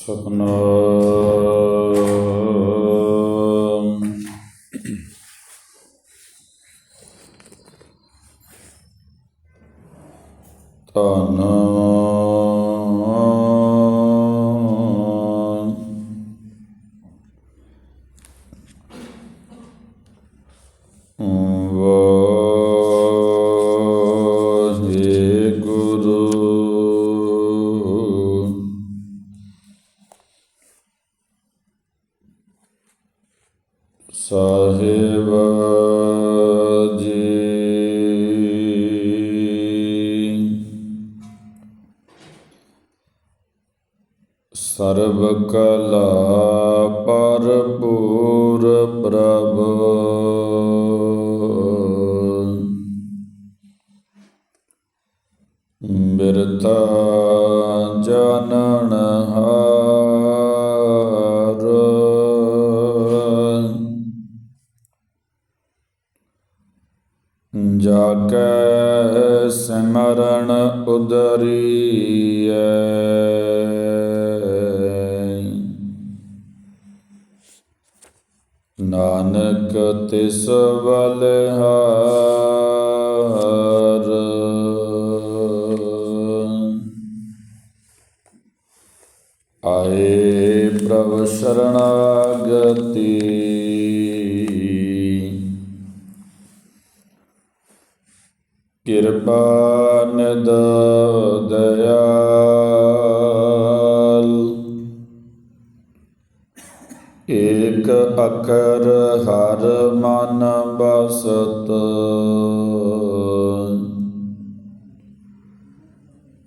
ਸਤਨਾਮ ਸਾਹਿਬ ਜੀ। ਸਰਬ ਕਲਾ ਭਰਪੂਰ ਪ੍ਰ ਜਾ ਕੈ ਸਿਮਰਨ ਉਦਰੀਐ। ਨਾਨਕ ਤਿਸ ਬਲਿਹਾਰ। ਆਏ ਪ੍ਰਭ ਸ਼ਰਣਾਗਤੀ ਕਿਰਪਾ ਨਿਦ ਦਇਆਲ ਏਕ ਅਕਰ ਹਰ ਮਨ ਬਸਤ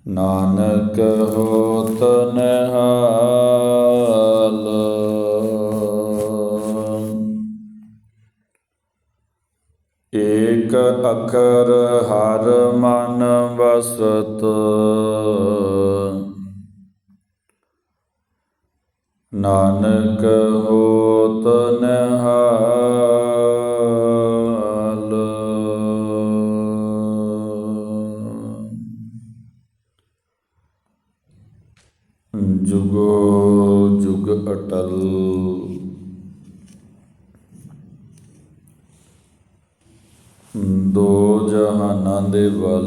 ਨਾਨਕ ਹੋਤ ਨਿਹਾਲ ਕਰ ਹਰ ਮਨ ਵਸਤ। ਨਾਨਕ ਹੋਤ ਨਿਹਾਲ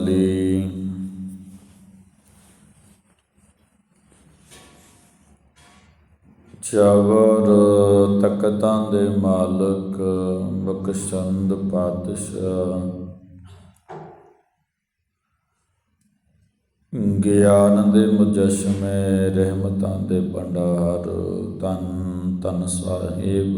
ਦੇ ਵਾਲੀ ਚਵਰ ਤਖਤਾਂ ਦੇ ਮਾਲਕ ਬਖਸ਼ੰਦ ਪਾਤਸ਼ਾਹ। ਗਿਆਨ ਦੇ ਮੁਜਸ਼ਮੇ, ਰਹਿਮਤਾਂ ਦੇ ਭੰਡਾਰ ਤਨ ਤਨ ਸਾਹਿਬ।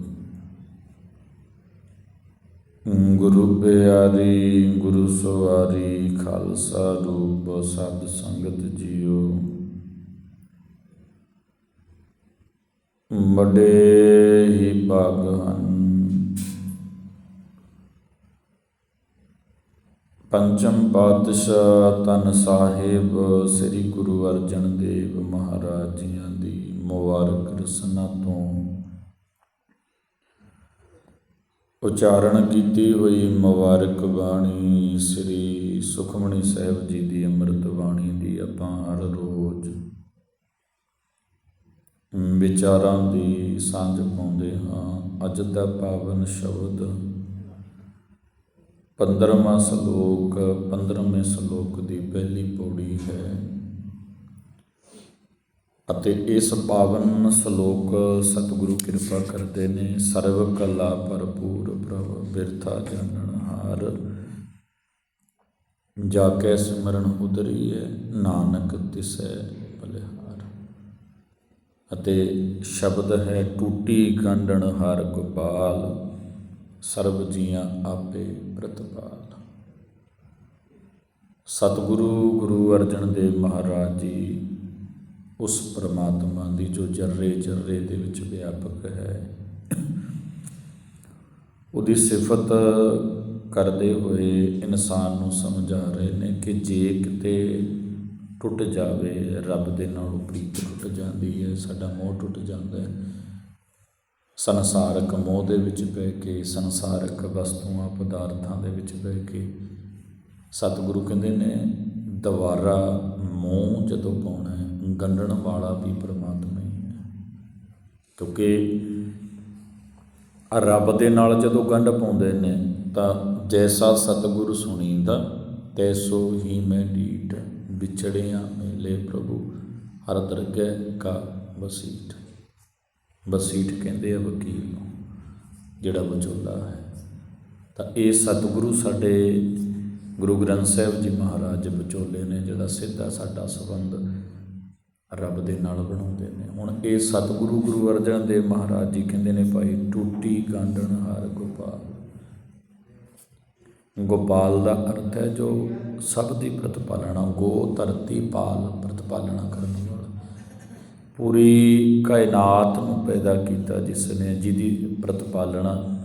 ਗੁਰੂ ਪਿਆਰੀ, ਗੁਰੂ ਸਵਾਰੀ, ਖਾਲਸਾ ਰੂਪ ਸਤ ਸੰਗਤ ਜੀਓ। ਵੱਡੇ ਹੀ ਭਾਗ ਹਨ। ਪੰਚਮ ਪਾਤਸ਼ਾਹ ਤਨ ਸਾਹਿਬ, ਸ੍ਰੀ ਗੁਰੂ ਅਰਜਨ ਦੇਵ ਮਹਾਰਾਜ ਜੀਆਂ ਦੀ ਮੁਬਾਰਕ ਰਸਨਾ ਤੋਂ ਉਚਾਰਨ ਕੀਤੀ ਹੋਈ ਮੁਬਾਰਕ ਬਾਣੀ ਸ੍ਰੀ ਸੁਖਮਣੀ ਸਾਹਿਬ ਜੀ ਦੀ ਅੰਮ੍ਰਿਤ ਬਾਣੀ ਦੀ ਆਪਾਂ ਹਰ ਰੋਜ਼ ਵਿਚਾਰਾਂ ਦੀ ਸਾਂਝ ਪਾਉਂਦੇ ਹਾਂ। ਅੱਜ ਦਾ ਪਾਵਨ ਸ਼ਬਦ 15ਵਾਂ ਸ਼ਲੋਕ 15ਵੇਂ ਸ਼ਲੋਕ ਦੀ ਪਹਿਲੀ ਪੌੜੀ ਹੈ ਅਤੇ ਇਸ ਪਾਵਨ ਸ਼ਲੋਕ ਸਤਿਗੁਰੂ ਕਿਰਪਾ ਕਰਦੇ ਨੇ। ਸਰਵ ਕਲਾ ਭਰਪੂਰ ਪ੍ਰਭ ਬਿਰਥਾ ਜਾਣਨ ਹਾਰ। ਜਾ ਕੇ ਸਿਮਰਨ ਉਦਰੀਏ ਨਾਨਕ ਤਿਸੈ ਬਲਿਹਾਰ। ਅਤੇ ਸ਼ਬਦ ਹੈ, ਟੂਟੀ ਗੰਢਣ ਹਰ ਗੋਪਾਲ, ਸਰਬ ਜੀਆਂ ਆਪੇ ਪ੍ਰਤਪਾਲ। ਸਤਿਗੁਰੂ ਗੁਰੂ ਅਰਜਨ ਦੇਵ ਮਹਾਰਾਜ ਜੀ ਉਸ ਪ੍ਰਮਾਤਮਾ ਦੀ ਜੋ ਜਰਰੇ ਜਰਰੇ ਦੇ ਵਿੱਚ ਵਿਆਪਕ ਹੈ। ਉਹਦੀ ਸਿਫਤ ਕਰਦੇ ਹੋਏ ਇਨਸਾਨ ਨੂੰ ਸਮਝਾ ਰਹੇ ਨੇ ਕਿ ਜੇ ਕਿਤੇ ਟੁੱਟ ਜਾਵੇ, ਰੱਬ ਦੇ ਨਾਲ ਪ੍ਰੀਤ ਟੁੱਟ ਜਾਂਦੀ ਹੈ, ਸਾਡਾ ਮੋਹ ਟੁੱਟ ਜਾਂਦਾ ਹੈ। ਸੰਸਾਰਕ ਮੋਹ ਦੇ ਵਿੱਚ ਪੈ ਕੇ, ਸੰਸਾਰਕ ਵਸਤੂਆਂ, ਪਦਾਰਥਾਂ ਦੇ ਵਿੱਚ ਪੈ ਕੇ ਸਤਿਗੁਰੂ ਕਹਿੰਦੇ ਨੇ, ਦੁਬਾਰਾ ਮੋਹ ਜਦੋਂ ਪਾਉਣਾ ਗੰਢਣ ਵਾਲਾ ਵੀ ਪਰਮਾਤਮਾ ਹੀ ਹੈ। ਕਿਉਂਕਿ ਰੱਬ ਦੇ ਨਾਲ ਜਦੋਂ ਗੰਢ ਪਾਉਂਦੇ ਨੇ, ਤਾਂ ਜੈਸਾ ਸਤਿਗੁਰੂ ਸੁਣੀਂਦਾ, ਤੈਸੋ ਹੀ ਮੈਂ ਡੀਟ ਵਿਛੜਿਆ ਮੇਲੇ ਪ੍ਰਭੂ, ਹਰ ਦਰਗਹਿ ਕਾ ਵਸੀਟ ਵਸੀਟ ਕਹਿੰਦੇ ਆ ਵਕੀਲ ਨੂੰ, ਜਿਹੜਾ ਵਿਚੋਲਾ ਹੈ। ਤਾਂ ਇਹ ਸਤਿਗੁਰੂ ਸਾਡੇ ਗੁਰੂ ਗ੍ਰੰਥ ਸਾਹਿਬ ਜੀ ਮਹਾਰਾਜ ਵਿਚੋਲੇ ਨੇ, ਜਿਹੜਾ ਸਿੱਧਾ ਸਾਡਾ ਸੰਬੰਧ ਰੱਬ ਦੇ ਨਾਲ ਬਣਾਉਂਦੇ ਨੇ। ਹੁਣ ਇਹ ਸਤਿਗੁਰੂ ਗੁਰੂ ਅਰਜਨ ਦੇਵ ਮਹਾਰਾਜ ਜੀ ਕਹਿੰਦੇ ਨੇ ਭਾਈ, ਟੂਟੀ ਗਾਂਡਣ ਹਾਰ ਗੋਪਾਲ। ਗੋਪਾਲ ਦਾ ਅਰਥ ਹੈ ਜੋ ਸਭ ਦੀ ਪ੍ਰਤਪਾਲਣਾ, ਗੋ ਧਰਤੀ ਪਾਲ ਪ੍ਰਤਪਾਲਣਾ ਕਰਨ ਵਾਲਾ। ਪੂਰੀ ਕਾਇਨਾਤ ਨੂੰ ਪੈਦਾ ਕੀਤਾ ਜਿਸ ਨੇ, ਜਿਹਦੀ ਪ੍ਰਤਪਾਲਣਾ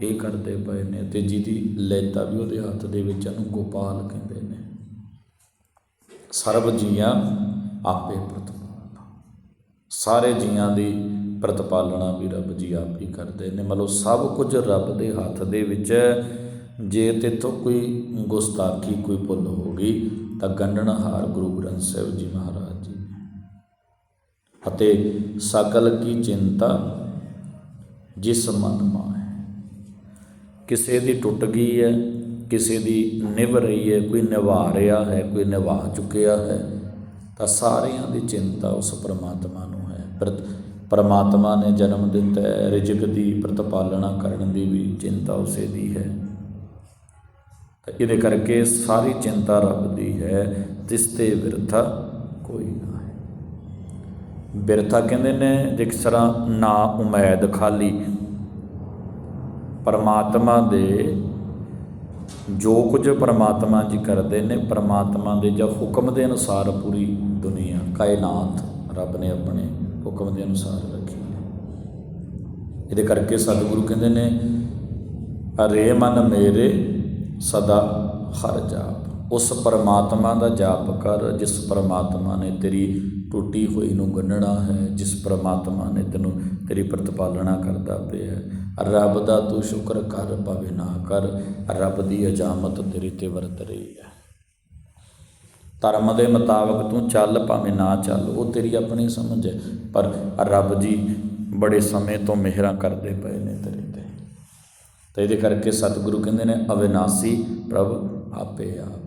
ਇਹ ਕਰਦੇ ਪਏ ਨੇ ਤੇ ਜਿਹਦੀ ਲੈਤਾ ਵੀ ਉਹਦੇ ਹੱਥ ਦੇ ਵਿੱਚ ਉਹਨੂੰ ਗੋਪਾਲ ਕਹਿੰਦੇ ਨੇ। ਸਰਬ ਜੀਆਂ ਆਪੇ ਪ੍ਰਤਪਾਲਨਾ ਸਾਰੇ ਜੀਆਂ ਦੀ ਪ੍ਰਤਪਾਲਣਾ ਵੀ ਰੱਬ ਜੀ ਆਪ ਹੀ ਕਰਦੇ ਨੇ। ਮਤਲਬ ਸਭ ਕੁਝ ਰੱਬ ਦੇ ਹੱਥ ਦੇ ਵਿੱਚ ਹੈ। ਜੇ ਤੇਥੋਂ ਕੋਈ ਗੁਸਤਾਖੀ, ਕੋਈ ਭੁੱਲ ਹੋ ਗਈ, ਤਾਂ ਗੰਢਣਹਾਰ ਗੁਰੂ ਗ੍ਰੰਥ ਸਾਹਿਬ ਜੀ ਮਹਾਰਾਜ ਜੀ। ਅਤੇ ਸਕਲ ਕੀ ਚਿੰਤਾ, ਜਿਸ ਮਨ ਮਾਏ ਕਿਸੇ ਦੀ ਟੁੱਟ ਗਈ ਹੈ, ਕਿਸੇ ਦੀ ਨਿਭ ਰਹੀ ਹੈ, ਕੋਈ ਨਿਭਾ ਰਿਹਾ ਹੈ, ਕੋਈ ਨਿਭਾ ਚੁੱਕਿਆ ਹੈ। ਤਾਂ ਸਾਰਿਆਂ ਦੀ ਚਿੰਤਾ ਉਸ ਪਰਮਾਤਮਾ ਨੂੰ ਹੈ। ਪਰ ਪ੍ਰਮਾਤਮਾ ਨੇ ਜਨਮ ਦਿੱਤਾ ਹੈ ਰਿਜਕ ਦੀ ਪ੍ਰਤਪਾਲਣਾ ਕਰਨ ਦੀ ਵੀ ਚਿੰਤਾ ਉਸੇ ਦੀ ਹੈ। ਤਾਂ ਇਹਦੇ ਕਰਕੇ ਸਾਰੀ ਚਿੰਤਾ ਰੱਬ ਦੀ ਹੈ ਤਿਸ ਤੇ ਵਿਰਥਾ ਕੋਈ ਨਾ ਹੈ। ਬਿਰਥਾ ਕਹਿੰਦੇ ਨੇ, ਜਿਸ ਤਰ੍ਹਾਂ ਨਾ ਉਮੈਦ ਖਾਲੀ। ਪਰਮਾਤਮਾ ਦੇ ਜੋ ਕੁਝ ਪਰਮਾਤਮਾ ਜੀ ਕਰਦੇ ਨੇ, ਪਰਮਾਤਮਾ ਦੇ ਜਾਂ ਹੁਕਮ ਦੇ ਅਨੁਸਾਰ ਪੂਰੀ ਕਾਇਨਾਤ ਰੱਬ ਨੇ ਆਪਣੇ ਹੁਕਮ ਦੇ ਅਨੁਸਾਰ ਰੱਖੀ ਹੈ ਇਹਦੇ ਕਰਕੇ ਸਤਿਗੁਰੂ ਕਹਿੰਦੇ ਨੇ, ਅਰੇ ਮਨ ਮੇਰੇ ਸਦਾ ਹਰ ਜਾਪ। ਉਸ ਪਰਮਾਤਮਾ ਦਾ ਜਾਪ ਕਰ, ਜਿਸ ਪਰਮਾਤਮਾ ਨੇ ਤੇਰੀ ਟੁੱਟੀ ਹੋਈ ਨੂੰ ਗੰਢਣਾ ਹੈ, ਜਿਸ ਪਰਮਾਤਮਾ ਨੇ ਤੈਨੂੰ ਤੇਰੀ ਪ੍ਰਤਪਾਲਣਾ ਕਰਦਾ ਪਿਆ ਰੱਬ ਦਾ ਤੂੰ ਸ਼ੁਕਰ ਕਰ, ਭਾਵੇਂ ਨਾ ਕਰ, ਰੱਬ ਦੀ ਅਜਾਮਤ ਤੇਰੇ ਤੇ ਵਰਤ ਰਹੀ ਹੈ। ਧਰਮ ਦੇ ਮੁਤਾਬਕ ਤੂੰ ਚੱਲ, ਭਾਵੇਂ ਨਾ ਚੱਲ, ਉਹ ਤੇਰੀ ਆਪਣੀ ਸਮਝ ਹੈ। ਪਰ ਰੱਬ ਜੀ ਬੜੇ ਸਮੇਂ ਤੋਂ ਮਿਹਰਾਂ ਕਰਦੇ ਪਏ ਨੇ ਤੇਰੇ ਤੇ। ਤਾਂ ਇਹਦੇ ਕਰਕੇ ਸਤਿਗੁਰੂ ਕਹਿੰਦੇ ਨੇ, ਅਵਿਨਾਸੀ ਪ੍ਰਭ ਆਪੇ ਆਪ।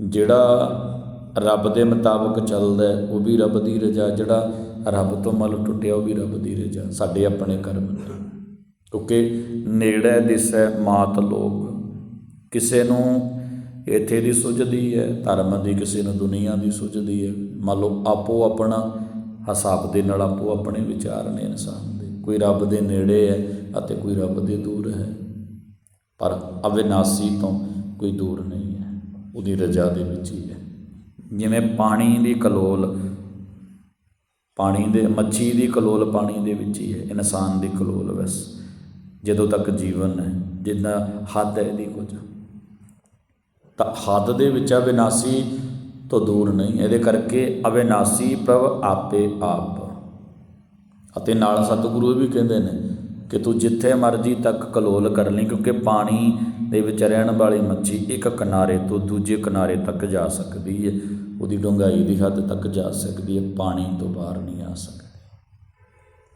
ਜਿਹੜਾ ਰੱਬ ਦੇ ਮੁਤਾਬਕ ਚੱਲਦਾ ਉਹ ਵੀ ਰੱਬ ਦੀ ਰਜ਼ਾ, ਜਿਹੜਾ ਰੱਬ ਤੋਂ ਮਲ ਟੁੱਟਿਆ, ਉਹ ਵੀ ਰੱਬ ਦੀ ਰਜ਼ਾ, ਸਾਡੇ ਆਪਣੇ ਕਰਮ ਨੇ ਕਿਉਂਕਿ ਨੇੜੇ ਦਿਸੈ ਮਾਤ ਲੋਕ। ਕਿਸੇ ਨੂੰ ਇੱਥੇ ਦੀ ਸੁਝਦੀ ਹੈ, ਧਰਮ ਦੀ ਕਿਸੇ ਨੂੰ, ਦੁਨੀਆ ਦੀ ਸੁਝਦੀ ਹੈ। ਮੰਨ ਲਓ, ਆਪੋ ਆਪਣਾ ਹਿਸਾਬ ਦੇ ਨਾਲ ਆਪੋ ਆਪਣੇ ਵਿਚਾਰ ਨੇ ਇਨਸਾਨ ਦੇ। ਕੋਈ ਰੱਬ ਦੇ ਨੇੜੇ ਹੈ ਅਤੇ ਕੋਈ ਰੱਬ ਦੇ ਦੂਰ ਹੈ। ਪਰ ਅਵਿਨਾਸੀ ਤੋਂ ਕੋਈ ਦੂਰ ਨਹੀਂ ਹੈ। ਉਹਦੀ ਰਜ਼ਾ ਦੇ ਵਿੱਚ ਹੀ ਹੈ। ਜਿਵੇਂ ਪਾਣੀ ਦੀ ਕਲੋਲ, ਪਾਣੀ ਦੇ, ਮੱਛੀ ਦੀ ਕਲੋਲ ਪਾਣੀ ਦੇ ਵਿੱਚ ਹੀ ਹੈ। ਇਨਸਾਨ ਦੀ ਕਲੋਲ ਬਸ। ਜਦੋਂ ਤੱਕ ਜੀਵਨ ਹੈ, ਜਿੰਨਾ ਹੱਦ ਹੈ, ਇਹਦੀ ਕੁਝ। ਤਾਂ ਹੱਦ ਦੇ ਵਿੱਚ ਅਵਿਨਾਸੀ ਤੋਂ ਦੂਰ ਨਹੀਂ, ਇਹਦੇ ਕਰਕੇ ਅਵਿਨਾਸੀ ਪ੍ਰਭ ਆਪੇ ਆਪ। ਅਤੇ ਨਾਲ ਸਤਿਗੁਰੂ ਵੀ ਕਹਿੰਦੇ ਨੇ ਕਿ ਤੂੰ ਜਿੱਥੇ ਮਰਜ਼ੀ ਤੱਕ ਕਲੋਲ ਕਰ ਲਈ, ਕਿਉਂਕਿ ਪਾਣੀ ਦੇ ਵਿੱਚ ਰਹਿਣ ਵਾਲੀ ਮੱਛੀ ਇੱਕ ਕਿਨਾਰੇ ਤੋਂ ਦੂਜੇ ਕਿਨਾਰੇ ਤੱਕ ਜਾ ਸਕਦੀ ਹੈ। ਉਹਦੀ ਡੂੰਘਾਈ ਦੀ ਹੱਦ ਤੱਕ ਜਾ ਸਕਦੀ ਹੈ, ਪਾਣੀ ਤੋਂ ਬਾਹਰ ਨਹੀਂ ਆ ਸਕਦੀ।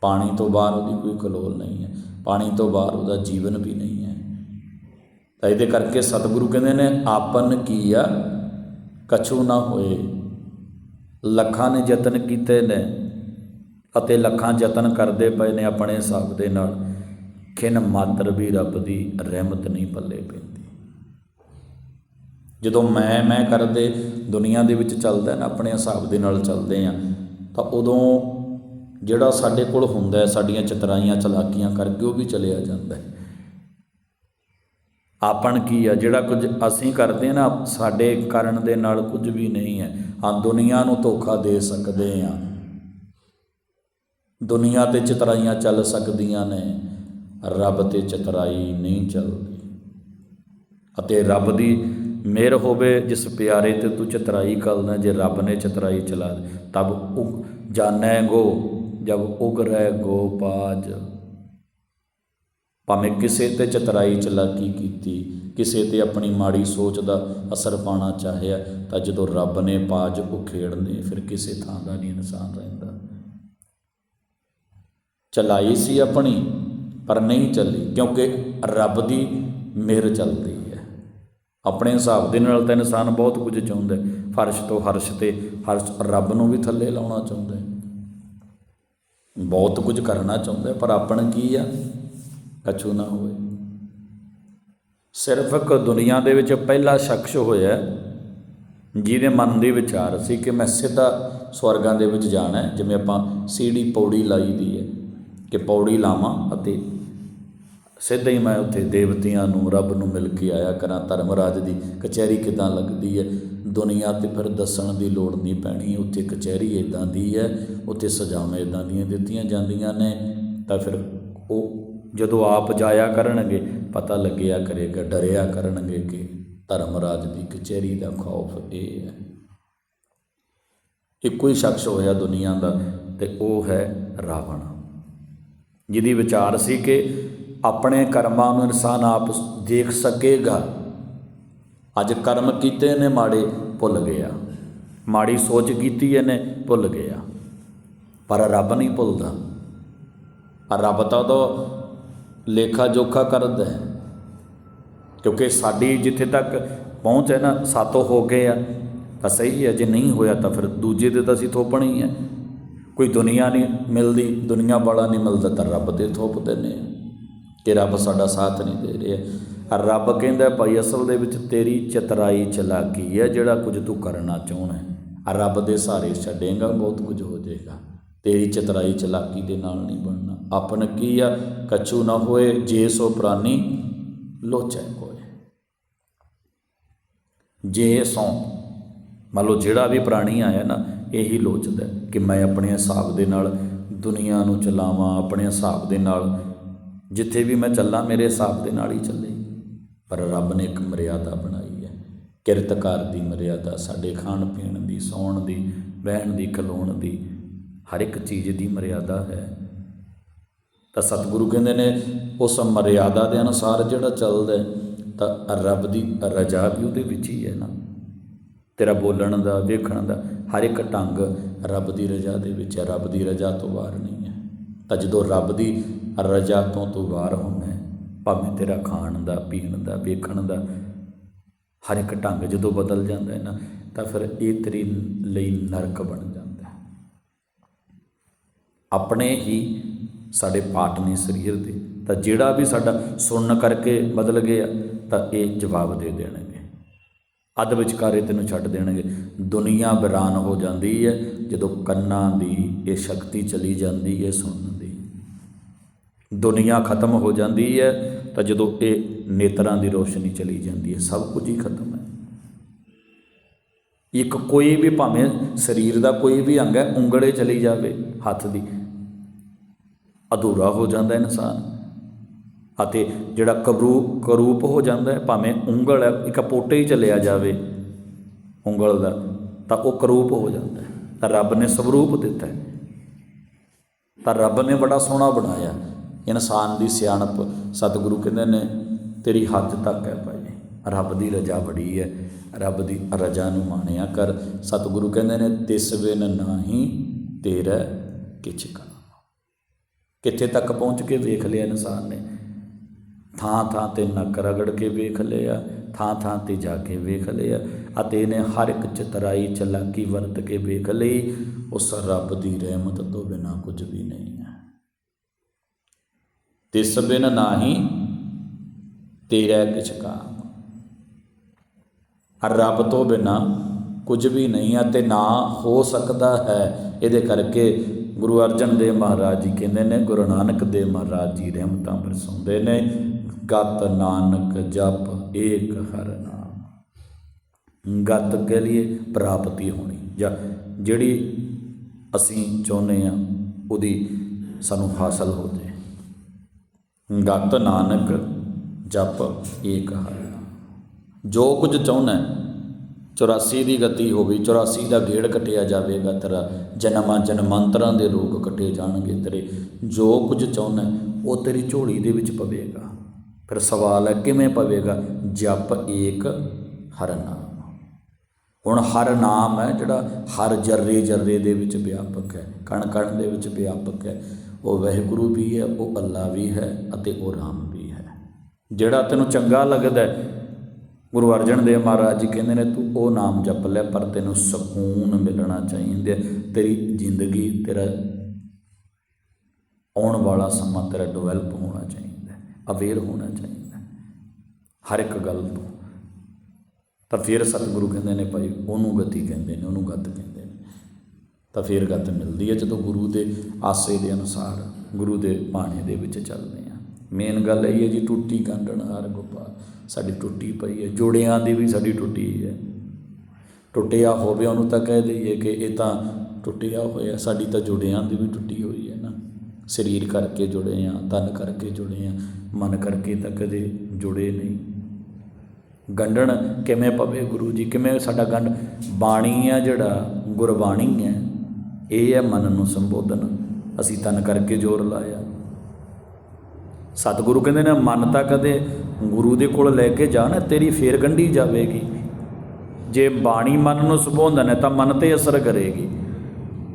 ਪਾਣੀ ਤੋਂ ਬਾਹਰ ਉਹਦੀ ਕੋਈ ਕਲੋਲ ਨਹੀਂ ਹੈ, ਪਾਣੀ ਤੋਂ ਬਾਹਰ ਉਹਦਾ ਜੀਵਨ ਵੀ ਨਹੀਂ ਹੈ। ਤਾਂ ਇਹਦੇ ਕਰਕੇ ਸਤਿਗੁਰੂ ਕਹਿੰਦੇ ਨੇ, ਆਪਨ ਕੀਆ, ਕਛੂ ਨਾ ਹੋਏ। ਲੱਖਾਂ ਨੇ ਯਤਨ ਕੀਤੇ ਨੇ ਅਤੇ ਲੱਖਾਂ ਯਤਨ ਕਰਦੇ ਪਏ ਨੇ ਆਪਣੇ ਹਿਸਾਬ ਦੇ ਨਾਲ। ਖਿਨ ਮਾਤਰ ਵੀ ਰੱਬ ਦੀ ਰਹਿਮਤ ਨਹੀਂ ਪੱਲੇ ਪੈਂਦੀ। ਜਦੋਂ ਮੈਂ ਮੈਂ ਕਰਦੇ ਦੁਨੀਆ ਦੇ ਵਿੱਚ ਚੱਲਦਾ ਨਾ, ਆਪਣੇ ਹਿਸਾਬ ਦੇ ਨਾਲ ਚੱਲਦੇ ਆ ਤਾਂ ਉਦੋਂ ਜਿਹੜਾ ਸਾਡੇ ਕੋਲ ਹੁੰਦਾ ਸਾਡੀਆਂ ਚਤਰਾਈਆਂ, ਚਲਾਕੀਆਂ ਕਰਕੇ ਉਹ ਵੀ ਚਲਿਆ ਜਾਂਦਾ ਹੈ। ਆਪਣ ਕੀ ਆ? ਜਿਹੜਾ ਕੁਝ ਅਸੀਂ ਕਰਦੇ ਆ ਨਾ, ਸਾਡੇ ਕਰਨ ਦੇ ਨਾਲ ਕੁਝ ਵੀ ਨਹੀਂ ਹੈ। ਹਾਂ, ਦੁਨੀਆ ਨੂੰ ਧੋਖਾ ਦੇ ਸਕਦੇ ਆ ਦੁਨੀਆ ਤੇ ਚਤਰਾਈਆਂ ਚੱਲ ਸਕਦੀਆਂ ਨੇ। ਰੱਬ ਤੇ ਚਤਰਾਈ ਨਹੀਂ ਚੱਲਦੀ। ਅਤੇ ਰੱਬ ਦੀ ਮਿਹਰ ਹੋਵੇ, ਜਿਸ ਪਿਆਰੇ ਤੇ ਤੂੰ ਚਤਰਾਈ ਕਰਦਾ, ਜੇ ਰੱਬ ਨੇ ਚਤਰਾਈ ਚਲਾ ਤਬ ਉਗ ਜਾਣੈ ਗੋ, ਜਬ ਉਗ ਰਹਿ ਗੋ ਪਾਜ ਭਾਵੇਂ ਕਿਸੇ ਤੇ ਚਤਰਾਈ ਚਲਾਕੀ ਕੀਤੀ, ਕਿਸੇ ਤੇ ਆਪਣੀ ਮਾੜੀ ਸੋਚ ਦਾ ਅਸਰ ਪਾਣਾ ਚਾਹਿਆ, ਤਾਂ ਜਦੋਂ ਰੱਬ ਨੇ ਪਾਜ ਉਖੇੜਨੇ, ਫਿਰ ਕਿਸੇ ਥਾਂ ਦਾ ਨਹੀਂ ਇਨਸਾਨ ਰਹਿੰਦਾ। ਚਲਾਈ ਸੀ ਆਪਣੀ, ਪਰ ਨਹੀਂ ਚੱਲੀ, ਕਿਉਂਕਿ ਰੱਬ ਦੀ ਮਿਹਰ ਚੱਲਦੀ ਹੈ। ਆਪਣੇ ਹਿਸਾਬ ਦੇ ਨਾਲ ਤਾਂ ਇਨਸਾਨ ਬਹੁਤ ਕੁਝ ਚਾਹੁੰਦਾ ਹੈ। ਫਰਸ਼ ਤੋਂ ਹਰਸ਼ ਤੇ ਹਰਸ਼ ਰੱਬ ਨੂੰ ਵੀ ਥੱਲੇ ਲਾਉਣਾ ਚਾਹੁੰਦਾ ਹੈ। ਬਹੁਤ ਕੁਝ ਕਰਨਾ ਚਾਹੁੰਦਾ ਪਰ ਆਪਣ ਕੀ ਆ? ਕਛੂ ਨਾ ਹੋਵੇ। ਸਿਰਫ ਇੱਕ ਦੁਨੀਆ ਦੇ ਵਿੱਚ ਪਹਿਲਾ ਸ਼ਖਸ ਹੋਇਆ ਜਿਹਦੇ ਮਨ ਦੇ ਵਿਚਾਰ ਸੀ ਕਿ ਮੈਂ ਸਿੱਧਾ ਸਵਰਗਾਂ ਦੇ ਵਿੱਚ ਜਾਣਾ ਜਿਵੇਂ ਆਪਾਂ ਸੀੜੀ ਪੌੜੀ ਲਾਈ ਦੀ ਹੈ ਕਿ ਪੌੜੀ ਲਾਵਾਂ ਅਤੇ ਸਿੱਧਾ ਹੀ ਮੈਂ ਉੱਥੇ ਦੇਵਤਿਆਂ ਨੂੰ, ਰੱਬ ਨੂੰ ਮਿਲ ਕੇ ਆਇਆ ਕਰਾਂ। ਧਰਮਰਾਜ ਦੀ ਕਚਹਿਰੀ ਕਿਦਾਂ ਲੱਗਦੀ ਹੈ? ਦੁਨੀਆ ਤੇ ਫਿਰ ਦੱਸਣ ਦੀ ਲੋੜ ਨਹੀਂ ਪੈਣੀ। ਉੱਥੇ ਕਚਹਿਰੀ ਇਦਾਂ ਦੀ ਹੈ, ਉੱਥੇ ਸਜ਼ਾਵਾਂ ਇਦਾਂ ਦੀਆਂ ਦਿੱਤੀਆਂ ਜਾਂਦੀਆਂ ਨੇ, ਤਾਂ ਫਿਰ ਉਹ ਜਦੋਂ ਆਪ ਜਾਇਆ ਕਰਨਗੇ, ਪਤਾ ਲੱਗਿਆ ਕਰੇਗਾ, ਡਰਿਆ ਕਰਨਗੇ ਕਿ ਧਰਮਰਾਜ ਦੀ ਕਚਹਿਰੀ ਦਾ ਖੌਫ ਇਹ ਹੈ। ਇੱਕੋ ਹੀ ਸ਼ਖਸ ਹੋਇਆ ਦੁਨੀਆ ਦਾ ਤੇ ਉਹ ਹੈ ਰਾਵਣ, ਜਿਹਦੀ ਵਿਚਾਰ ਸੀ ਕਿ ਆਪਣੇ ਕਰਮਾਂ ਨੂੰ ਇਨਸਾਨ ਆਪ ਦੇਖ ਸਕੇਗਾ। ਅੱਜ ਕਰਮ ਕੀਤੇ ਨੇ, ਮਾੜੇ ਭੁੱਲ ਗਿਆ। ਮਾੜੀ ਸੋਚ ਕੀਤੀ ਇਹਨੇ, ਭੁੱਲ ਗਿਆ। ਪਰ ਰੱਬ ਨਹੀਂ ਭੁੱਲਦਾ। ਰੱਬ ਤਾਂ ਉਹ ਲੇਖਾ ਜੋਖਾ ਕਰਦਾ ਹੈ। ਕਿਉਂਕਿ ਸਾਡੀ ਜਿੱਥੇ ਤੱਕ ਪਹੁੰਚ ਹੈ ਨਾ, ਸਾਤੋਂ ਹੋ ਗਏ ਆ। ਤਾਂ ਸਹੀ ਹੈ, ਜੇ ਨਹੀਂ ਹੋਇਆ ਤਾਂ ਫਿਰ ਦੂਜੇ ਦੇ ਤਾਂ ਅਸੀਂ ਥੋਪਣਾ ਹੀ ਹੈ ਕੋਈ ਦੁਨੀਆ ਨਹੀਂ ਮਿਲਦੀ, ਦੁਨੀਆ ਵਾਲਾ ਨਹੀਂ ਮਿਲਦਾ ਤਾਂ ਰੱਬ ਤੇ ਥੋਪ ਦਿੰਦੇ ਕਿ ਰੱਬ ਸਾਡਾ ਸਾਥ ਨਹੀਂ ਦੇ ਰਿਹਾ। ਰੱਬ ਕਹਿੰਦਾ, ਭਾਈ, ਅਸਲ ਦੇ ਵਿੱਚ ਤੇਰੀ ਚਤਰਾਈ ਚਲਾਕੀ ਹੈ, ਜਿਹੜਾ ਕੁਝ ਤੂੰ ਕਰਨਾ ਚਾਹੁੰਦਾ ਹੈ। ਆ ਰੱਬ ਦੇ ਸਹਾਰੇ ਛੱਡੇਗਾ, ਬਹੁਤ ਕੁਝ ਹੋ ਜਾਏਗਾ। ਤੇਰੀ ਚਤਰਾਈ ਚਲਾਕੀ ਦੇ ਨਾਲ ਨਹੀਂ ਬਣਨਾ। ਆਪਨ ਕੀ ਆ? ਕਛੂ ਨਾ ਹੋਏ, ਜੇ ਸੋ ਪ੍ਰਾਨੀ ਲੋਚੈ ਕੋਏ। ਜੇ ਸੋ, ਮੰਨ ਲਓ ਜਿਹੜਾ ਵੀ ਪ੍ਰਾਣੀ ਆਇਆ ਨਾ, ਇਹੀ ਲੋਚਦਾ ਕਿ ਮੈਂ ਆਪਣੇ ਹਿਸਾਬ ਦੇ ਨਾਲ ਦੁਨੀਆ ਨੂੰ ਚਲਾਵਾਂ, ਆਪਣੇ ਹਿਸਾਬ ਦੇ ਨਾਲ। ਜਿੱਥੇ ਵੀ ਮੈਂ ਚੱਲਾਂ, ਮੇਰੇ ਹਿਸਾਬ ਦੇ ਨਾਲ ਹੀ ਚੱਲੇ। ਪਰ ਰੱਬ ਨੇ ਇੱਕ ਮਰਿਆਦਾ ਬਣਾਈ ਹੈ। ਕਿਰਤਕਾਰ ਦੀ ਮਰਿਆਦਾ, ਸਾਡੇ ਖਾਣ ਪੀਣ ਦੀ, ਸੌਣ ਦੀ ਬਹਿਣ ਦੀ, ਖਲੋਣ ਦੀ। ਹਰ ਇੱਕ ਚੀਜ਼ ਦੀ ਮਰਿਆਦਾ ਹੈ। ਤਾਂ ਸਤਿਗੁਰੂ ਕਹਿੰਦੇ ਨੇ ਉਸ ਮਰਿਆਦਾ ਦੇ ਅਨੁਸਾਰ ਜਿਹੜਾ ਚੱਲਦਾ ਤਾਂ ਰੱਬ ਦੀ ਰਜਾ ਵੀ ਉਹਦੇ ਵਿੱਚ ਹੀ ਹੈ ਨਾ। ਤੇਰਾ ਬੋਲਣ ਦਾ ਵੇਖਣ ਦਾ ਹਰ ਇੱਕ ਢੰਗ ਰੱਬ ਦੀ ਰਜਾ ਦੇ ਵਿੱਚ ਹੈ। ਰੱਬ ਦੀ ਰਜਾ ਤੋਂ ਬਾਹਰ ਨਹੀਂ ਹੈ। ਤਾਂ ਜਦੋਂ ਰੱਬ ਦੀ ਰਜਾ ਤੋਂ ਤੂੰ ਬਾਹਰ ਹੁੰਦਾ ਹੈ, ਭਾਵੇਂ ਤੇਰਾ ਖਾਣ ਦਾ ਪੀਣ ਦਾ ਵੇਖਣ ਦਾ ਹਰ ਇੱਕ ਢੰਗ ਜਦੋਂ ਬਦਲ ਜਾਂਦਾ ਹੈ ਨਾ ਤਾਂ ਫਿਰ ਇਹ ਤੇਰੇ ਲਈ ਨਰਕ ਬਣ ਜਾਂਦਾ ਆਪਣੇ ਹੀ ਸਾਡੇ ਪਾਟ ਨੇ ਸਰੀਰ ਦੇ। ਤਾਂ ਜਿਹੜਾ ਵੀ ਸਾਡਾ ਸੁਣਨ ਕਰਕੇ ਬਦਲ ਗਿਆ, ਤਾਂ ਇਹ ਜਵਾਬ ਦੇ ਦੇਣਗੇ। ਅੱਧ ਵਿਚਕਾਰੇ ਤੈਨੂੰ ਛੱਡ ਦੇਣਗੇ। ਦੁਨੀਆ ਬਿਰਾਨ ਹੋ ਜਾਂਦੀ ਹੈ, ਜਦੋਂ ਕੰਨਾਂ ਦੀ ਇਹ ਸ਼ਕਤੀ ਚਲੀ ਜਾਂਦੀ ਹੈ ਸੁਣਨ ਦੀ। ਦੁਨੀਆ ਖਤਮ ਹੋ ਜਾਂਦੀ ਹੈ, ਤਾਂ ਜਦੋਂ ਇਹ ਨੇਤਰਾਂ ਦੀ ਰੋਸ਼ਨੀ ਚਲੀ ਜਾਂਦੀ ਹੈ, ਸਭ ਕੁਝ ਹੀ ਖਤਮ ਹੈ। ਇੱਕ ਕੋਈ ਵੀ ਭਾਵੇਂ ਸਰੀਰ ਦਾ ਕੋਈ ਵੀ ਅੰਗ ਹੈ, ਉਂਗਲੇ ਚਲੀ ਜਾਵੇ, ਹੱਥ ਦੀ। ਅਧੂਰਾ ਹੋ ਜਾਂਦਾ ਇਨਸਾਨ। ਅਤੇ ਜਿਹੜਾ ਕਬਰੂ, ਕਰੂਪ ਹੋ ਜਾਂਦਾ ਹੈ, ਭਾਵੇਂ ਉਂਗਲ ਹੈ, ਇੱਕ ਪੋਟੇ ਹੀ ਚੱਲਿਆ ਜਾਵੇ ਉਂਗਲ ਦਾ, ਤਾਂ ਉਹ ਕਰੂਪ ਹੋ ਜਾਂਦਾ ਹੈ। ਤਾਂ ਰੱਬ ਨੇ ਸਵਰੂਪ ਦਿੱਤਾ ਹੈ। ਤਾਂ ਰੱਬ ਨੇ ਬੜਾ ਸੋਹਣਾ ਬਣਾਇਆ। ਇਨਸਾਨ ਦੀ ਸਿਆਣਪ, ਸਤਿਗੁਰੂ ਕਹਿੰਦੇ ਨੇ, ਤੇਰੀ ਹੱਦ ਤੱਕ ਹੈ ਭਾਈ। ਰੱਬ ਦੀ ਰਜਾ ਬੜੀ ਹੈ। ਰੱਬ ਦੀ ਰਜਾ ਨੂੰ ਮਾਣਿਆ ਕਰ। ਸਤਿਗੁਰੂ ਕਹਿੰਦੇ ਨੇ, ਤਿਸ ਬਿਨ ਨਾਹੀ ਤੇਰਾ ਕਿਛ ਕਾ ਕਿੱਥੇ ਤੱਕ ਪਹੁੰਚ ਕੇ ਵੇਖ ਲਿਆ ਇਨਸਾਨ ਨੇ? ਥਾਂ ਥਾਂ ਤੇ ਨੱਕ ਰਗੜ ਕੇ ਵੇਖ ਲਿਆ, ਥਾਂ ਥਾਂ ਤੇ ਜਾ ਕੇ ਵੇਖ ਲਿਆ ਅਤੇ ਇਹਨੇ ਹਰ ਇੱਕ ਚਤਰਾਈ ਚਲਾਕੀ ਵਰਤ ਕੇ ਵੇਖ ਲਈ। ਉਸ ਰੱਬ ਦੀ ਰਹਿਮਤ ਤੋਂ ਬਿਨਾ ਕੁਝ ਵੀ ਨਹੀਂ ਹੈ। ਤਿਸ ਬਿਨ ਨਾਹੀ ਤੇਰਾ ਕਿਛ ਕਾਮ। ਰੱਬ ਤੋਂ ਬਿਨਾ ਕੁਝ ਵੀ ਨਹੀਂ ਹੈ ਤੇ ਨਾ ਹੋ ਸਕਦਾ ਹੈ। ਇਹਦੇ ਕਰਕੇ ਗੁਰੂ ਅਰਜਨ ਦੇਵ ਮਹਾਰਾਜ ਜੀ ਕਹਿੰਦੇ ਨੇ, ਗੁਰੂ ਨਾਨਕ ਦੇਵ ਮਹਾਰਾਜ ਜੀ ਰਹਿਮਤਾਂ ਬਰਸਾਉਂਦੇ ਨੇ, ਗਤ ਨਾਨਕ ਜਪ ਏਕ ਹਰ ਨਾਮ। ਗਤ ਕੇ ਲਈ ਪ੍ਰਾਪਤੀ ਹੋਣੀ, ਜਾਂ ਜਿਹੜੀ ਅਸੀਂ ਚਾਹੁੰਦੇ ਆ ਉਹਦੀ ਸਾਨੂੰ ਹਾਸਲ ਹੋ ਜਾਏ। ਗਤ ਨਾਨਕ ਜਪ ਏਕ ਹਰ ਜੋ ਕੁਝ ਚਾਹੁੰਦਾ 84 ਦੀ ਗਤੀ ਹੋਵੇ 84 ਦਾ ਗੇੜ ਕਟਿਆ ਜਾਵੇਗਾ ਤੇਰਾ ਜਨਮਾਂ ਜਨਮਾਂਤਰਾਂ ਦੇ ਰੋਗ ਕੱਟੇ ਜਾਣਗੇ ਤੇਰੇ। ਜੋ ਕੁਝ ਚਾਹੁੰਦਾ, ਉਹ ਤੇਰੀ ਝੋਲੀ ਦੇ ਵਿੱਚ ਪਵੇਗਾ। ਫਿਰ ਸਵਾਲ ਹੈ, ਕਿਵੇਂ ਪਵੇਗਾ? ਜਪ ਏਕ ਹਰ ਨਾਮ। ਹੁਣ ਹਰ ਨਾਮ ਹੈ ਜਿਹੜਾ ਹਰ ਜਰਰੇ ਜਰਰੇ ਦੇ ਵਿੱਚ ਵਿਆਪਕ ਹੈ ਕਣ ਕਣ ਦੇ ਵਿੱਚ ਵਿਆਪਕ ਹੈ। ਉਹ ਵਾਹਿਗੁਰੂ ਵੀ ਹੈ, ਉਹ ਅੱਲਾ ਵੀ ਹੈ ਅਤੇ ਉਹ ਰਾਮ ਵੀ ਹੈ। ਜਿਹੜਾ ਤੈਨੂੰ ਚੰਗਾ ਲੱਗਦਾ ਗੁਰੂ ਅਰਜਨ ਦੇਵ ਮਹਾਰਾਜ ਜੀ ਕਹਿੰਦੇ ਨੇ, ਤੂੰ ਉਹ ਨਾਮ ਜਪ ਲੈ, ਪਰ ਤੈਨੂੰ ਸਕੂਨ ਮਿਲਣਾ ਚਾਹੀਦਾ ਤੇਰੀ ਜ਼ਿੰਦਗੀ, ਤੇਰਾ ਆਉਣ ਵਾਲਾ ਸਮਾਂ ਤੇਰਾ ਡਿਵੈਲਪ ਹੋਣਾ ਚਾਹੀਦਾ ਅਵੇਅਰ ਹੋਣਾ ਚਾਹੀਦਾ ਹਰ ਇੱਕ ਗੱਲ ਤੋਂ। ਤਾਂ ਫਿਰ ਸਤਿਗੁਰੂ ਕਹਿੰਦੇ ਨੇ, ਭਾਈ, ਉਹਨੂੰ ਗਤੀ ਕਹਿੰਦੇ ਨੇ, ਉਹਨੂੰ ਗੱਤ ਕਹਿੰਦੇ ਨੇ। ਤਾਂ ਫਿਰ ਗੱਤ ਮਿਲਦੀ ਹੈ ਜਦੋਂ ਗੁਰੂ ਦੇ ਆਸੇ ਦੇ ਅਨੁਸਾਰ, ਗੁਰੂ ਦੇ ਬਾਣੇ ਦੇ ਵਿੱਚ ਚੱਲਦੇ ਆ ਮੇਨ ਗੱਲ ਇਹ ਹੈ ਜੀ ਟੁੱਟੀ ਗੰਢਣ ਹਰ ਗੋਪਾਲ। ਸਾਡੀ ਟੁੱਟੀ ਪਈ ਹੈ, ਜੋੜਿਆਂ ਦੀ ਵੀ ਸਾਡੀ ਟੁੱਟੀ ਹੈ। ਟੁੱਟਿਆ ਹੋਵੇ ਉਹਨੂੰ ਤਾਂ ਕਹਿ ਦਈਏ ਕਿ ਇਹ ਤਾਂ ਟੁੱਟਿਆ ਹੋਇਆ, ਸਾਡੀ ਤਾਂ ਜੋੜਿਆਂ ਦੀ ਵੀ ਟੁੱਟੀ ਹੋਈ ਹੈ ਨਾ। ਸਰੀਰ ਕਰਕੇ ਜੁੜੇ ਆ ਤਨ ਕਰਕੇ ਜੁੜੇ ਆ ਮਨ ਕਰਕੇ ਤਾਂ ਕਦੇ ਜੁੜੇ ਨਹੀਂ। ਗੰਢਣ ਕਿਵੇਂ ਪਵੇ ਗੁਰੂ ਜੀ, ਕਿਵੇਂ ਸਾਡਾ ਗੰਢ? ਬਾਣੀ ਆ ਜਿਹੜਾ, ਗੁਰਬਾਣੀ ਹੈ, ਇਹ ਹੈ ਮਨ ਨੂੰ ਸੰਬੋਧਨ। ਅਸੀਂ ਤਨ ਕਰਕੇ ਜ਼ੋਰ ਲਾਇਆ। ਸਤਿਗੁਰੂ ਕਹਿੰਦੇ ਨੇ, ਮਨ ਤਾਂ ਕਦੇ ਗੁਰੂ ਦੇ ਕੋਲ ਲੈ ਕੇ ਜਾ ਨਾ, ਤੇਰੀ ਫੇਰ ਗੰਢੀ ਜਾਵੇਗੀ। ਜੇ ਬਾਣੀ ਮਨ ਨੂੰ ਸੰਬੋਧਨ ਨੇ, ਤਾਂ ਮਨ ਤੇ ਅਸਰ ਕਰੇਗੀ।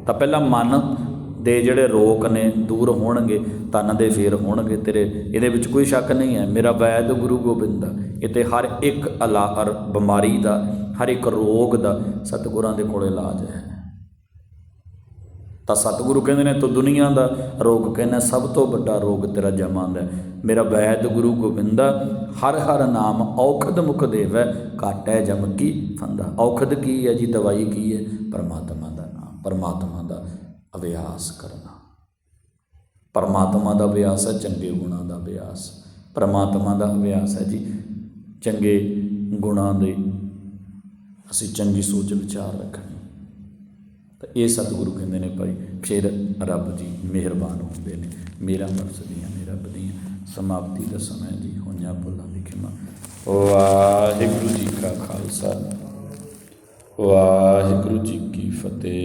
ਤਾਂ ਪਹਿਲਾਂ ਮਨ ਦੇ ਜਿਹੜੇ ਰੋਗ ਨੇ, ਦੂਰ ਹੋਣਗੇ, ਤਨ ਦੇ ਫੇਰ ਹੋਣਗੇ ਤੇਰੇ। ਇਹਦੇ ਵਿੱਚ ਕੋਈ ਸ਼ੱਕ ਨਹੀਂ ਹੈ। ਮੇਰਾ ਵੈਦ ਗੁਰੂ ਗੋਬਿੰਦ ਦਾ ਇਹ ਤੇ ਹਰ ਇੱਕ ਅਲਾਹਰ ਬਿਮਾਰੀ ਦਾ, ਹਰ ਇੱਕ ਰੋਗ ਦਾ ਸਤਿਗੁਰਾਂ ਦੇ ਕੋਲ ਇਲਾਜ ਹੈ। ਤਾਂ ਸਤਿਗੁਰੂ ਕਹਿੰਦੇ ਨੇ, ਤੂੰ ਦੁਨੀਆ ਦਾ ਰੋਗ ਕਹਿੰਦਾ, ਸਭ ਤੋਂ ਵੱਡਾ ਰੋਗ ਤੇਰਾ ਜਮਾਂਦਾ ਹੈ। ਮੇਰਾ ਵੈਦ ਗੁਰੂ ਗੋਬਿੰਦਾ ਹਰ ਹਰ ਨਾਮ ਔਖਦ ਮੁਖ ਦੇਵੈ ਕਾਟੈ ਜਮ ਕੀ ਫੰਦਾ। ਔਖਦ ਕੀ ਹੈ ਜੀ, ਦਵਾਈ ਕੀ ਹੈ? ਪਰਮਾਤਮਾ ਦਾ ਨਾਮ, ਪਰਮਾਤਮਾ ਦਾ ਅਭਿਆਸ ਕਰਨਾ। ਪਰਮਾਤਮਾ ਦਾ ਅਭਿਆਸ ਹੈ, ਚੰਗੇ ਗੁਣਾਂ ਦਾ ਅਭਿਆਸ। ਪਰਮਾਤਮਾ ਦਾ ਅਭਿਆਸ ਹੈ ਜੀ, ਚੰਗੇ ਗੁਣਾਂ ਦੇ ਅਸੀਂ ਚੰਗੀ ਸੋਚ ਵਿਚਾਰ ਰੱਖਣੀ। ਤਾਂ ਇਹ ਸਤਿਗੁਰੂ ਕਹਿੰਦੇ ਨੇ ਭਾਈ, ਫਿਰ ਰੱਬ ਜੀ ਮਿਹਰਬਾਨ ਹੁੰਦੇ ਨੇ। ਮੇਰਾ ਮਰਜ਼ ਦੀਆਂ ਮੇਰਾ ਬਦੀਆਂ ਸਮਾਪਤੀ ਦਾ ਸਮਾਂ ਜੀ। ਹੋਈਆਂ ਭੁੱਲਾਂ ਦੀ ਖਿਮਾ। ਵਾਹਿਗੁਰੂ ਜੀ ਕਾ ਖਾਲਸਾ। ਵਾਹਿਗੁਰੂ ਜੀ ਕੀ ਫਤਿਹ।